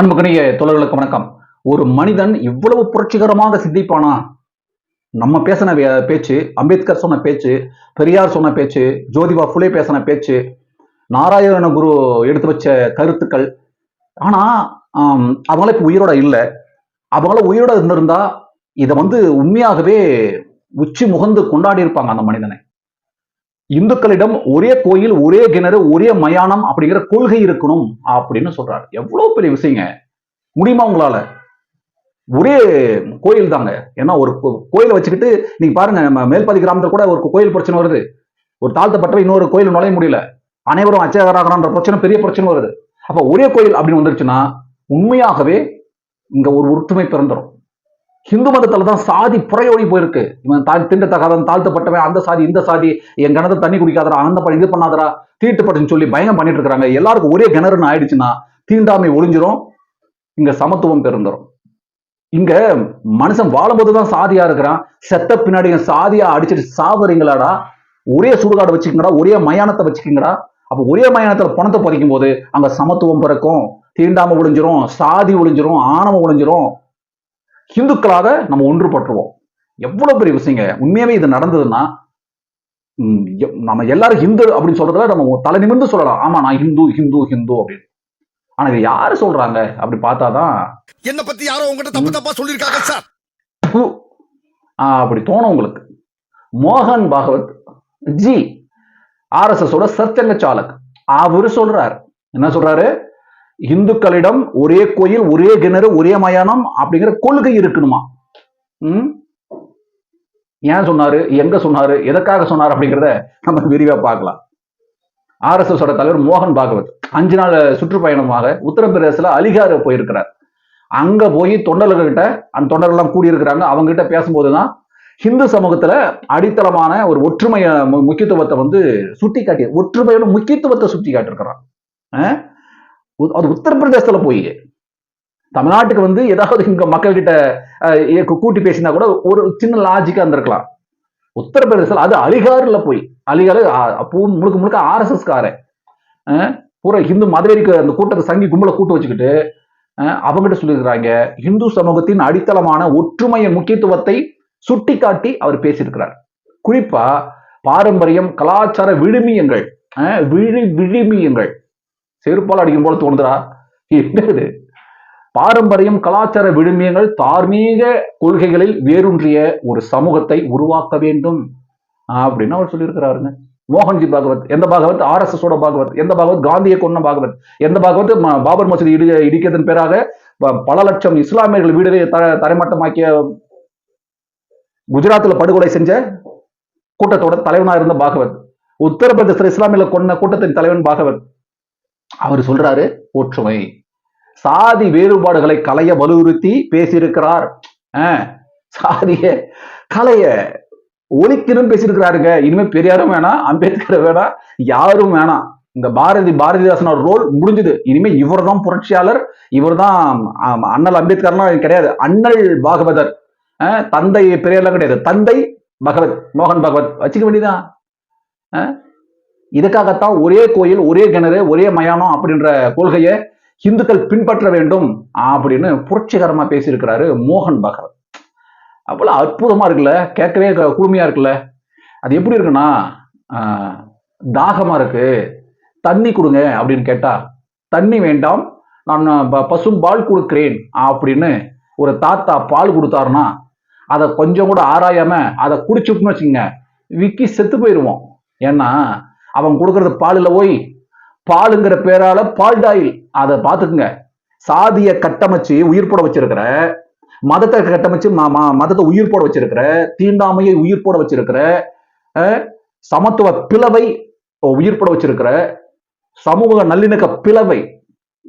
அன்புக்கணிய தோழர்களுக்கு வணக்கம். ஒரு மனிதன் இவ்வளவு புரட்சிகரமாக சிந்திப்பானா? நம்ம பேசின வே- பேச்சு அம்பேத்கர் சொன்ன பேச்சு பெரியார் சொன்ன பேச்சு ஜோதிபா புலே பேசின பேச்சு நாராயண குரு எடுத்து வச்ச கருத்துக்கள். ஆனா அவங்கள இப்ப உயிரோட இல்லை. அவங்கள உயிரோட இருந்திருந்தா இதை வந்து உண்மையாகவே உச்சி முகந்து கொண்டாடி இருப்பாங்க அந்த மனிதனை. இந்துக்களிடம் ஒரே கோயில் ஒரே கிணறு ஒரே மயானம் அப்படிங்கிற கொள்கை இருக்கணும் அப்படின்னு சொல்றாரு. எவ்வளவு பெரிய விஷயங்க. முடியுமா உங்களால? ஒரே கோயில் தாங்க. ஏன்னா ஒரு கோ- கோயிலை வச்சுக்கிட்டு நீங்க பாருங்க நம்ம மேல்பாதி கிராமத்தில் கூட ஒரு கோயில் பிரச்சனை வருது. ஒரு தாழ்த்தப்பட்ட இன்னொரு கோயில் நுழைய முடியல. அனைவரும் அச்சகராகிறான்ற பிரச்சனை பெரிய பிரச்சனை வருது. அப்ப ஒரே கோயில் அப்படின்னு வந்துருச்சுன்னா உண்மையாகவே இங்க ஒரு ஒற்றுமை பிறந்துரும். ஹிந்து மதத்துல தான் சாதி புறையோடி போயிருக்கு. இவன் தாழ் திண்டத்தகாதன் தாழ்த்தப்பட்டவன் அந்த சாதி இந்த சாதி என் கிணத்து தண்ணி குடிக்காதரா அந்த பண்ணி இது பண்ணாதடா தீட்டுப்பட்டுன்னு சொல்லி பயம் பண்ணிட்டு இருக்காங்க. எல்லாருக்கும் ஒரே கிணறுன்னு ஆயிடுச்சுன்னா தீண்டாமை ஒளிஞ்சிரும் இங்க சமத்துவம் பெருந்துரும். இங்க மனுஷன் வாழும்போது தான் சாதியா இருக்கிறான். செத்த பின்னாடி இங்க சாதியா அடிச்சிட்டு சாவுறீங்களாடா? ஒரே சுடுகாடு வச்சுக்கங்கடா ஒரே மயானத்தை வச்சுக்கங்கடா. அப்ப ஒரே மயானத்துல பணத்தை பதிக்கும் போது அங்க சமத்துவம் பிறக்கும் தீண்டாம ஒளிஞ்சிரும் சாதி ஒளிஞ்சிரும் ஆணவம் ஒளிஞ்சிரும். ஹிந்துக்களாக நம்ம ஒன்றுபட்டுருவோம். எவ்வளவு பெரிய விஷயங்க. உண்மையாவே இது நடந்ததுன்னா நம்ம எல்லாரும் ஹிந்து அப்படின்னு சொல்றதுல நம்ம தலை நிமிர்ந்து சொல்லலாம். ஆமா நான் ஹிந்து ஹிந்து ஹிந்து அப்படின்னு. ஆனா இது யாரு சொல்றாங்க? அப்படி பார்த்தாதான் என்ன பத்தி யாரோ உங்ககிட்ட தப்பு தப்பா சொல்லிருக்காங்க சார் அப்படி தோணும் உங்களுக்கு. மோகன் பாகவத் ஜி ஆர்எஸ்எஸ் ஓட சர்ச்சங்க சாலக். அவரு சொல்றாரு. என்ன சொல்றாரு? இந்துக்களிடம் ஒரே கோயில் ஒரே கிணறு ஒரே மயானம் அப்படிங்கிற கொள்கை இருக்கணுமா? உம் ஏன் சொன்னாரு? எங்க சொன்னாரு? எதற்காக சொன்னாரு அப்படிங்கிறத நம்ம விரிவா பார்க்கலாம். ஆர்எஸ்எஸ் ஓட தலைவர் மோகன் பாகவத் அஞ்சு நாள் சுற்றுப்பயணமாக உத்தரப்பிரதேசல அலிகார் போயிருக்கிறார். அங்க போய் தொண்டர்கள்கிட்ட அந்த தொண்டர்கள் கூடியிருக்கிறாங்க. அவங்க கிட்ட பேசும்போதுதான் ஹிந்து சமூகத்துல அடித்தளமான ஒரு ஒற்றுமைய முக்கியத்துவத்தை வந்து சுட்டி காட்டி ஒற்றுமையோட முக்கியத்துவத்தை சுட்டி காட்டிருக்கிறான் அது உத்தரப்பிரதேசத்துல போய் தமிழ்நாட்டுக்கு வந்து ஏதாவது இங்க மக்கள் கிட்ட அஹ், கூட்டி பேசினா கூட ஒரு சின்ன லாஜிக்கா இருந்திருக்கலாம். உத்தரப்பிரதேசத்துல அது அலிகாரில் போய் அலிகார் முழுக்க முழுக்க ஆர்எஸ்எஸ் காரன் பூரா ஹிந்து மதுரைக்கு அந்த கூட்டத்தை சங்கி கும்பலை கூட்டு வச்சுக்கிட்டு அஹ், அவங்ககிட்ட சொல்லியிருக்கிறாங்க இந்து சமூகத்தின் அடித்தளமான ஒற்றுமையின் முக்கியத்துவத்தை சுட்டிக்காட்டி அவர் பேசியிருக்கிறார். குறிப்பா பாரம்பரியம் கலாச்சார விழுமியங்கள் விழி விழுமியங்கள் செருப்பால் அடிக்கும் போல தோணுதுடா. என்னது? பாரம்பரியம் கலாச்சார விழுமியங்கள் தார்மீக கொள்கைகளில் வேரூன்றிய ஒரு சமூகத்தை உருவாக்க வேண்டும். அப்படின்னு அவர் சொல்லியிருக்கிறாருங்க. மோகன்ஜி பாகவத் எந்த பாகவத்? எஸ் ஓட பாகவத். எந்த பாகவத்? காந்தியை கொன்ன பாகவத். எந்த பாகவத்? ம- பாபர் மசூதி இடி இடிக்கிறதன் பேராக பல லட்சம் இஸ்லாமியர்கள் வீடுகளை த தரைமட்டமாக்கிய குஜராத்தில் படுகொலை செஞ்ச கூட்டத்தோட தலைவனா இருந்த பாகவத். உத்தரப்பிரதேச இஸ்லாமியில கொன்ன கூட்டத்தின் தலைவன் பாகவத். அவர் சொல்றாரு ஒற்றுமை சாதி வேறுபாடுகளை களைய வலியுறுத்தி பேசியிருக்கிறார். ஆஹ், சாதிய கலைய ஒழிக்கணும் பேசியிருக்கிறாருங்க. இனிமே பெரியாரும் வேணாம் அம்பேத்கர் வேணாம் யாரும் வேணாம். இந்த பாரதி பாரதிதாசனோட ரோல் முடிஞ்சது. இனிமே இவர்தான் புரட்சியாளர் இவர்தான் தான் அண்ணல் அம்பேத்கர்லாம் கிடையாது அண்ணல் பாகவதர். தந்தை பெரியாரெல்லாம் கிடையாது. தந்தை பகவத் மோகன் பகவத். வச்சுக்க வேண்டியதான் இதுக்காகத்தான் ஒரே கோயில் ஒரே கிணறு ஒரே மயானம் அப்படின்ற கொள்கையை இந்துக்கள் பின்பற்ற வேண்டும் அப்படின்னு புரட்சிகரமா பேசியிருக்கிறாரு மோகன் பகவத். அப்போல அற்புதமா இருக்குல்ல கேட்கவே க- இருக்குல்ல. அது எப்படி இருக்குன்னா தாகமா இருக்கு. தண்ணி கொடுங்க அப்படின்னு கேட்டா தண்ணி வேண்டாம் நான் ப- பசும் பால் கொடுக்கிறேன் அப்படின்னு ஒரு தாத்தா பால் கொடுத்தாருன்னா அதை கொஞ்சம் கூட ஆராயாம அதை குடிச்சுட்டுன்னு வச்சுங்க விக்கி செத்து போயிடுவோம் ஏன்னா அவன் கொடுக்கறது பாலில் போய் பாலுங்கிற பேரால பால்டாயில் அதை பார்த்துக்குங்க. சாதிய கட்டமைச்சு உயிர் போட வச்சிருக்கிற மதத்தை கட்டமைச்சு மதத்தை உயிர் போட வச்சிருக்கிற தீண்டாமையை உயிர் போட வச்சிருக்கிற சமத்துவ பிளவை உயிர் போட வச்சிருக்கிற சமூக நல்லிணக்க பிளவை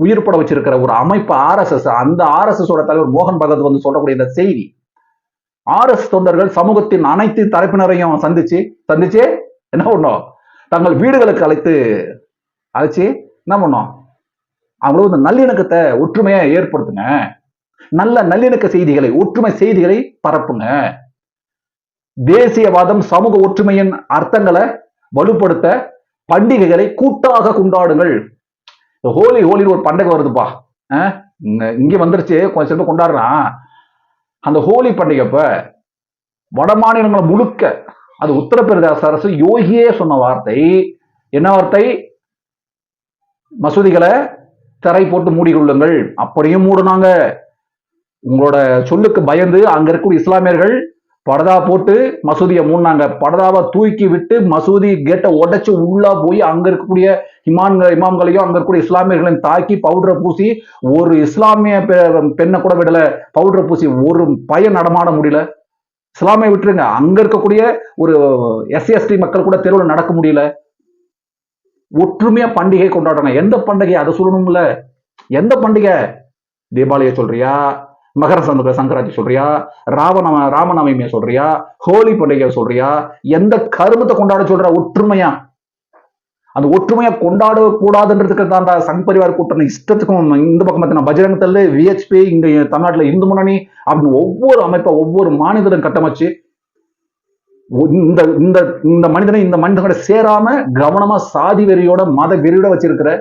உயிர் போட வச்சிருக்கிற ஒரு அமைப்பு ஆர்எஸ்எஸ் அந்த ஆர்எஸ்எஸ் ஓட தலைவர் மோகன் பகத் வந்து சொல்லக்கூடிய இந்த செய்தி. ஆர்எஸ் தொண்டர்கள் சமூகத்தின் அனைத்து தரப்பினரையும் சந்திச்சு சந்திச்சு என்ன பண்ணோம்? தங்கள் வீடுகளுக்கு அழைத்து அழைச்சி என்ன பண்ணோம்? அவங்களும் இந்த நல்லிணக்கத்தை ஒற்றுமையை ஏற்படுத்துங்க. நல்ல நல்லிணக்க செய்திகளை ஒற்றுமை செய்திகளை பரப்புங்க. தேசியவாதம் சமூக ஒற்றுமையின் அர்த்தங்களை வலுப்படுத்த பண்டிகைகளை கூட்டாக கொண்டாடுங்கள். இந்த ஹோலி ஹோலின்னு ஒரு பண்டிகை வருதுப்பா. அஹ்? இங்க- வந்துருச்சு. கொஞ்சம் சில கொண்டாடுறான். அந்த ஹோலி பண்டிகைப்ப வட மாநிலங்களை முழுக்க அது உத்தரப்பிரதேச அரசு யோகியே சொன்ன வார்த்தை. என்ன வார்த்தை? மசூதிகளை திரை போட்டு மூடிக்கொள்ளுங்கள். அப்படியும் மூடுனாங்க. உங்களோட சொல்லுக்கு பயந்து அங்க இருக்கக்கூடிய இஸ்லாமியர்கள் படதா போட்டு மசூதியை மூடினாங்க. படதாவை தூக்கி விட்டு மசூதி கேட்டை உடைச்சு உள்ளா போய் அங்க இருக்கக்கூடிய இமான்கள் இமாம்களையும் அங்க இருக்கக்கூடிய இஸ்லாமியர்களையும் தாக்கி பவுடரை பூசி ஒரு இஸ்லாமிய பெண்ணை கூட விடல. பவுடரை பூசி ஒரு பையன் நடமாட முடியல. இஸ்லாமை விட்டுருங்க. அங்க இருக்கக்கூடிய ஒரு எஸ்சி எஸ்டி மக்கள் கூட தெருவில் நடக்க முடியல. ஒற்றுமையா பண்டிகை கொண்டாடுறாங்க. எந்த பண்டிகை? அதை சொல்லணும்ல எந்த பண்டிகை? தீபாவளியை சொல்றியா? மகர சந்திர சங்கராந்தி சொல்றியா? ராவண ராமநவமியை சொல்றியா? ஹோலி பண்டிகையை சொல்றியா? எந்த கருமத்தை கொண்டாட சொல்ற? ஒற்றுமையா. அந்த ஒற்றுமையை கொண்டாட கூடாதுன்றதுக்கு தான் சங் பரிவார் கூட்டணி இஷ்டத்துக்கும் இந்த பக்கம் பார்த்தீங்கன்னா பஜ்ரங் தள்ளு விஹெச்பி இங்க தமிழ்நாட்டுல இந்து முன்னணி அப்படின்னு ஒவ்வொரு அமைப்பை ஒவ்வொரு மாநிலம் கட்டமைச்சு இந்த இந்த இந்த மனிதனை இந்த மனிதனோட சேராம கவனமா சாதி வெறியோட மத வெறியோட வச்சிருக்கிற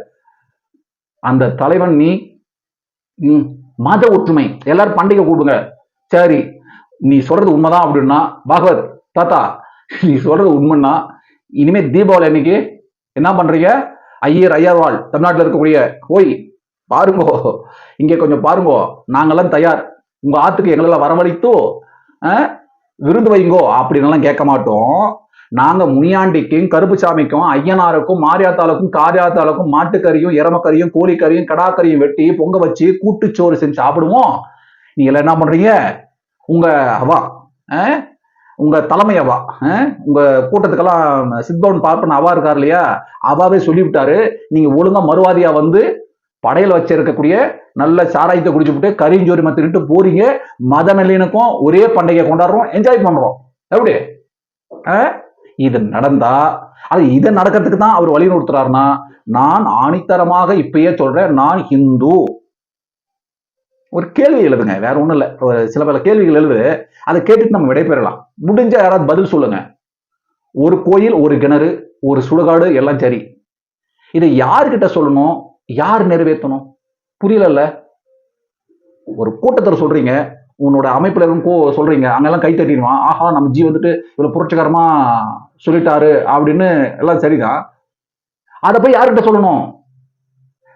அந்த தலைவன் நீ மத ஒற்றுமை. எல்லாரும் பண்டிகை கூடுங்க சரி நீ சொல்றது உண்மைதான் அப்படின்னா பாகவத் தாத்தா நீ சொல்றது உண்மைன்னா இனிமே தீபாவளி அன்னைக்கு என்ன பண்றீங்க? ஐயர் ஐயர்வாள் தமிழ்நாட்டில் இருக்கக்கூடிய ஓய் பாருங்கோ. இங்கே கொஞ்சம் பாருங்கோ. நாங்கெல்லாம் தயார். உங்க ஆத்துக்கு எங்களெல்லாம் வரவழைத்து ஆ, விருந்து வைங்கோ அப்படின்லாம் கேட்க மாட்டோம். நாங்க முனியாண்டிக்கும் கருப்புசாமிக்கும் ஐயனாருக்கும் மாரியாத்தாளுக்கும் காரியாத்தாளுக்கும் மாட்டுக்கறியும் எரமக்கறியும் கோழிக்கறியும் கடாக்கறியும் வெட்டி பொங்க வச்சு கூட்டுச்சோறு செஞ்சு சாப்பிடுவோம். நீங்க எல்லாம் என்ன பண்றீங்க? உங்க அவா ஆ? உங்க தலைமை அவா ஆ? உங்க கூட்டத்துக்கெல்லாம் சித்பவன் பார்ப்பன் அவா இருக்கார் இல்லையா? அவாவே சொல்லிவிட்டாரு. நீங்க ஒழுங்கா மறுவாதியா வந்து படையில் வச்சிருக்கக்கூடிய நல்ல சாராயத்தை குடிச்சுவிட்டு கரிஞ்சோரி மத்திட்டு போறீங்க. மத நல்லினுக்கும் ஒரே பண்டிகை கொண்டாடுறோம் என்ஜாய் பண்றோம். எப்படி? ஆ? இது நடந்தா அது இதை நடக்கிறதுக்கு தான் அவர் வலியுறுத்துறாருன்னா நான் ஆணித்தரமாக இப்பயே சொல்றேன் நான் ஹிந்து. ஒரு கேள்வி எழுதுங்க. வேற ஒண்ணும் இல்ல. ஒரு சில பல கேள்விகள் எழுது. அதை கேட்டுட்டு நம்ம விடைபெறலாம். முடிஞ்ச யாராவது பதில் சொல்லுங்க. ஒரு கோயில் ஒரு கிணறு ஒரு சுடுகாடு எல்லாம் சரி. இதை யார்கிட்ட சொல்லணும்? யார் நிறைவேற்றணும்? புரியலல்ல? ஒரு கூட்டத்தில் சொல்றீங்க. உன்னோட அமைப்புல கோ சொல்றீங்க. அங்கெல்லாம் கை தட்டிடுவான். ஆஹா நம்ம ஜி வந்துட்டு இவ்வளவு புரட்சிகரமா சொல்லிட்டாரு அப்படின்னு எல்லாம் சரிதான். அதை போய் யார்கிட்ட சொல்லணும்?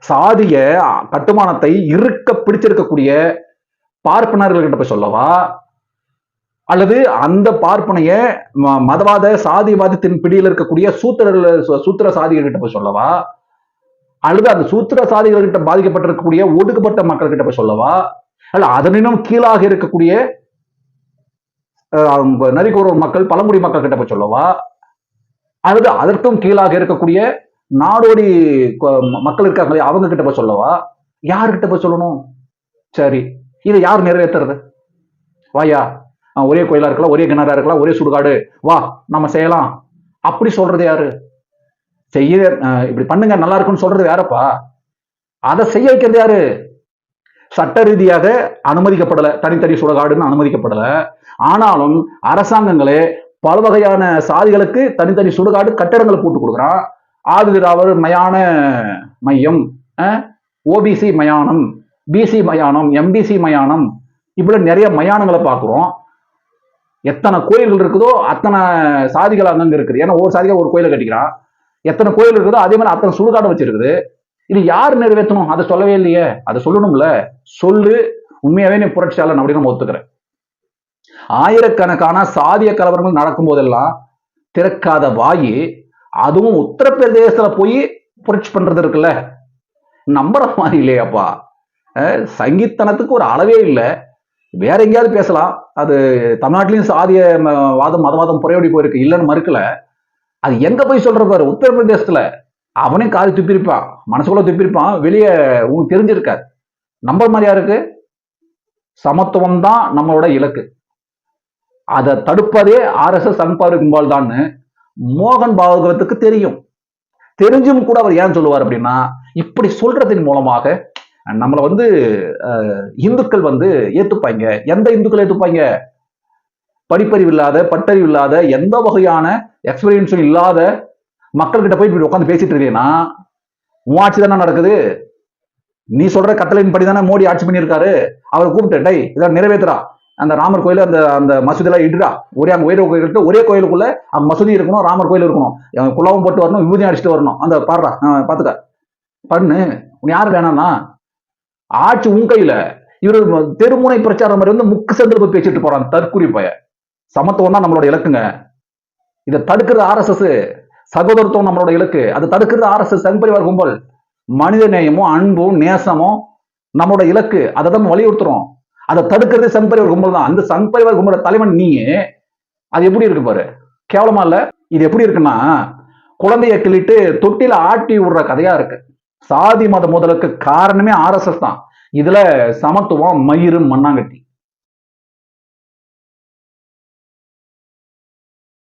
சாதிய கட்டுமானத்தை இருக்க பிடிச்சிருக்கக்கூடிய பார்ப்பனர்கள்கிட்ட போய் சொல்லவா? அல்லது அந்த பார்ப்பனைய ம- மதவாத சாதிவாதத்தின் பிடியில் இருக்கக்கூடிய சூத்திரர்கள் சூத்திர சாதிகள்கிட்ட போய் சொல்லவா? அல்லது அந்த சூத்திர சாதிகள்கிட்ட பாதிக்கப்பட்டிருக்கக்கூடிய ஒடுக்கப்பட்ட மக்கள்கிட்ட போய் சொல்லவா? அல்ல அதனினும் கீழாக இருக்கக்கூடிய அஹ், மக்கள் பழங்குடி மக்கள் கிட்ட போய் சொல்லவா? அல்லது அதற்கும் கீழாக இருக்கக்கூடிய நாடோடி கொ- ம- மக்கள் இருக்காங்களே அவங்க கிட்ட போய் சொல்லவா? யாருக்கிட்ட போய் சொல்லணும்? சரி இதை யார் நிறைவேற்றுறது வாயா ஒரே கோயிலா இருக்கலாம் ஒரே கிணறா இருக்கலாம் ஒரே சுடுகாடு. வா நம்ம செய்யலாம். அப்படி சொல்றது யாரு? செய்ய இப்படி பண்ணுங்க நல்லா இருக்கும்னு சொல்றது வேறப்பா. அதை செய்ய வைக்கிறது யாரு? சட்ட ரீதியாக அனுமதிக்கப்படல தனித்தனி சுடுகாடுன்னு அனுமதிக்கப்படல. ஆனாலும் அரசாங்கங்களே பல வகையான சாதிகளுக்கு தனித்தனி சுடுகாடு கட்டடங்களை போட்டு கொடுக்குறான். ஆதிதிராவர் மயான மையம் ஓபிசி மயானம் பிசி மயானம் எம்பிசி மயானம் இப்படி நிறைய மயானங்களை பார்க்குறோம். எத்தனை கோயில்கள் இருக்குதோ அத்தனை சாதிகள் அங்கங்க இருக்குது. ஏன்னா ஒரு சாதிக்காக ஒரு கோயிலை கட்டிக்கிறான். எத்தனை கோயில் இருக்குதோ அதே மாதிரி அத்தனை சுடுகாடு வச்சிருக்குது. இது யார் நிறைவேற்றணும்? அதை சொல்லவே இல்லையே. அதை சொல்லணும்ல. சொல்லு. உண்மையாவே நீ புரட்சியாளன் அப்படின்னு நான் ஒத்துக்கிறேன். ஆயிரக்கணக்கான சாதிய கலவரங்கள் நடக்கும் போதெல்லாம் திறக்காத வாயி அதுவும் உத்தரப்பிரதேசத்துல போய் புரட்சி பண்றது இருக்குல்ல? நம்புற மாதிரி இல்லையாப்பா. சங்கீத்தனத்துக்கு ஒரு அளவே இல்லை. வேற எங்கேயாவது பேசலாம். அது தமிழ்நாட்டிலையும் சாதிய ம- வாதம் மதவாதம் புறையோடி போயிருக்கு. இல்லைன்னு மறுக்கல. அது எங்க போய் சொல்ற பாரு? உத்தரப்பிரதேசத்துல. அவனே காது துப்பிருப்பான். மனசுக்குள்ள துப்பிருப்பான். வெளியே உங்களுக்கு தெரிஞ்சிருக்காது. நம்பர் மாதிரியா இருக்கு சமத்துவம் தான் நம்மளோட இலக்கு. அதை தடுப்பதே ஆர்எஸ்எஸ் அன்பாரு கும்பால் தான்னு மோகன் பாகவத்துக்கு தெரியும். தெரிஞ்சும் கூட அவர் ஏன் சொல்லுவார் அப்படின்னா இப்படி சொல்றதன் மூலமாக நம்மளை வந்து இந்துக்கள் வந்து ஏத்துப்பாங்க எந்த இந்துக்கள் ஏத்துப்பாங்க படிப்பறிவு இல்லாத பட்டறிவு இல்லாத எந்த வகையான எக்ஸ்பீரியன்ஸும் இல்லாத மக்கள்கிட்ட போய் இப்படி உட்காந்து பேசிட்டு இருக்கீங்கன்னா உன் ஆட்சி தானே நடக்குது? நீ சொல்ற கட்டளையின் படி தானே மோடி ஆட்சி பண்ணியிருக்காரு. அவரை கூப்பிட்டு டை இதை நிறைவேத்துறா அந்த ராமர் கோயில் அந்த அந்த மசூதியெல்லாம் இடுடா ஒரே அங்க உயிரை கோயில்கிட்ட ஒரே கோயிலுக்குள்ள அங்க மசூதி இருக்கணும் ராமர் கோயில் இருக்கணும். அவன் குலாவும் போட்டு வரணும் விபூதி அடிச்சுட்டு வரணும். அந்த பாடுறா. ஆ, பாத்துக்க. பண்ணு. உன் யாரு வேணாம்னா ஆட்சி உன் கையில. இவர் தெருமுனை பிரச்சாரம் மாதிரி வந்து முக்கு செந்தில் போய் பேசிட்டு போறான் தற்குறி பய சமத்துவம் தான் நம்மளோட இலக்குங்க. இதை தடுக்கிறது ஆர்எஸ்எஸ். சகோதரத்துவம் நம்மளோட இலக்கு. அதை தடுக்கிறது ஆர்எஸ்எஸ். சங்பரிவார் கும்பல். மனித நேயமும் அன்பும் நேசமும் நம்மளோட இலக்கு. அதை தான் வலியுறுத்துறோம். அதை தடுக்கிறது சங்பரிவார் கும்பல் தான். அந்த சம்பரிவர் கும்பலோட தலைவன் நீ அது எப்படி இருக்கு பாரு? கேவலமா இல்ல? இது எப்படி இருக்குன்னா குழந்தைய கிள்ளிட்டு தொட்டில ஆட்டி விடுற கதையா இருக்கு. சாதி மத முதலுக்கு காரணமே ஆர்எஸ்எஸ் தான். இதுல சமத்துவம் மயிறு மண்ணாங்கட்டி.